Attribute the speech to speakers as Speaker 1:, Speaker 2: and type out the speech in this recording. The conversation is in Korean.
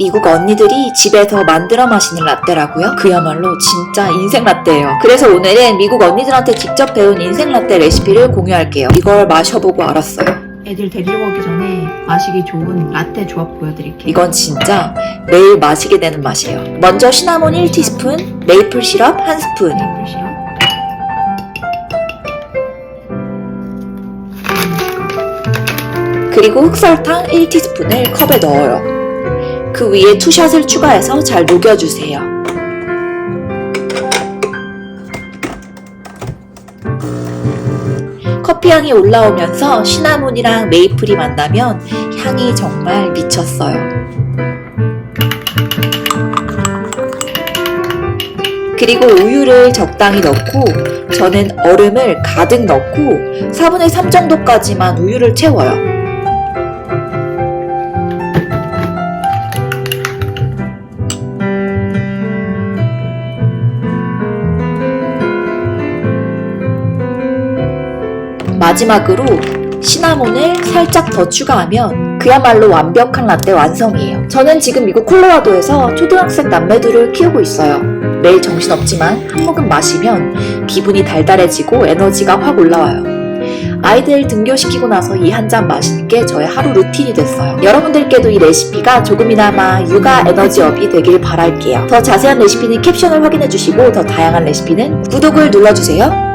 Speaker 1: 미국 언니들이 집에서 만들어 마시는 라떼라고요? 그야말로 진짜 인생 라떼예요. 그래서 오늘은 미국 언니들한테 직접 배운 인생 라떼 레시피를 공유할게요. 이걸 마셔보고 알았어요.
Speaker 2: 애들 데리러 오기 전에 마시기 좋은 라떼 조합 보여드릴게요.
Speaker 1: 이건 진짜 매일 마시게 되는 맛이에요. 먼저 시나몬 1티스푼, 메이플 시럽 1스푼,
Speaker 2: 메이플 시럽.
Speaker 1: 그리고 흑설탕 1티스푼을 컵에 넣어요. 그 위에 투샷을 추가해서 잘 녹여주세요. 커피 향이 올라오면서 시나몬이랑 메이플이 만나면 향이 정말 미쳤어요. 그리고 우유를 적당히 넣고 저는 얼음을 가득 넣고 4분의 3 정도까지만 우유를 채워요. 마지막으로 시나몬을 살짝 더 추가하면 그야말로 완벽한 라떼 완성이에요. 저는 지금 미국 콜로라도에서 초등학생 남매들을 키우고 있어요. 매일 정신없지만 한 모금 마시면 기분이 달달해지고 에너지가 확 올라와요. 아이들 등교시키고 나서 이 한 잔 마시는 게 저의 하루 루틴이 됐어요. 여러분들께도 이 레시피가 조금이나마 육아 에너지업이 되길 바랄게요. 더 자세한 레시피는 캡션을 확인해 주시고 더 다양한 레시피는 구독을 눌러주세요.